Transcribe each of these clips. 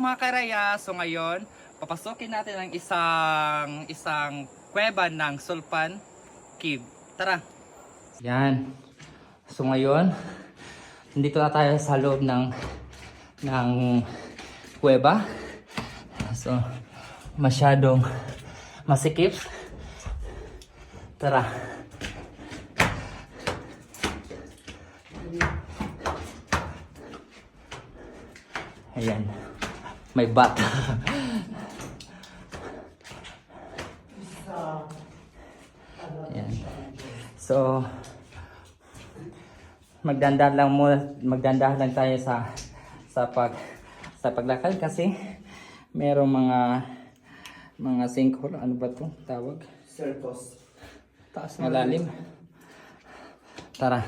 Mga karaya, so ngayon, papasokin natin ang isang isang kuweba ng Sulpan Cave. Tara! Yan. So ngayon, nandito na tayo sa loob ng ng kuweba. So, masyadong masikip. Tara. Ayan. May bat. Ayan. So, magdandahan lang muna, magdandahan lang tayo sa sa pag sa paglakad kasi merong mga mga sinkhole, ano ba 'to? Tawag? Circus. Taas malalim. Tara.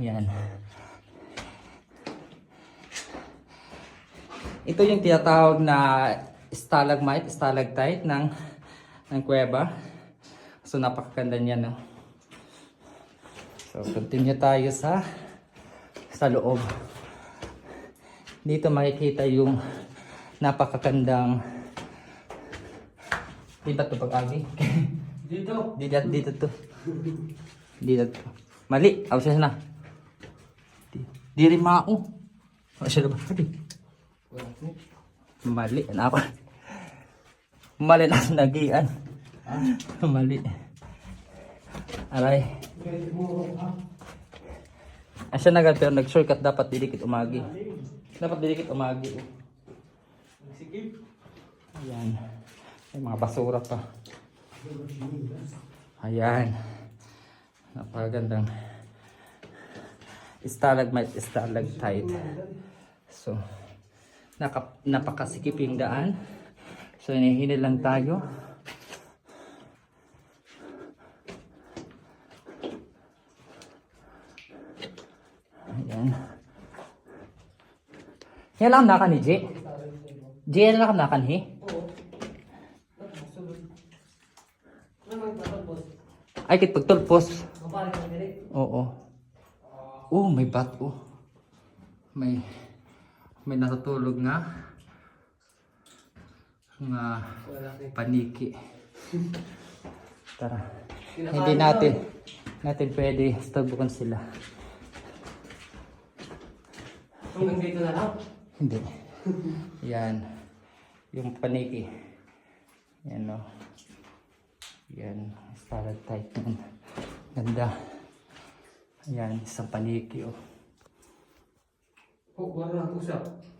Yan. Ito yung tinatawag na stalagmite, stalactite ng ng kuweba. So napakaganda niya, no? So continue tayo sa sa loob. Dito makikita yung napakagandang Di ba ito pag-agi? Dito. Dito, dito to. Dito to. Mali. Siya na. Di, di rin mao. Ako siya ba? Mali. Mali. Ano ako? Mali na nagian. Mali. Aray. Asya na pero nag-shortcut dapat didikit umagi. Dapat didikit umagi. oh. Sige. Ayan. May mga basura pa. Ayan. Napakagandang stalagmite, stalactite. So, naka, napakasikip yung daan. So, hinihili lang tayo. Ayan. Yan lang nakan ni J. J yan lang nakan hi. Ay, kit pagtulpos. Oo. Oh, may bat oh. May may natutulog nga nga paniki. Tara. Hindi natin natin pwede stagbukan sila. Hanggang dito na lang. Hindi. Yan. Yung paniki. Yan o. Yan. Stalactite yan. Ganda. Yan. Isang paniki o. Oh, खूप भरून खुशाल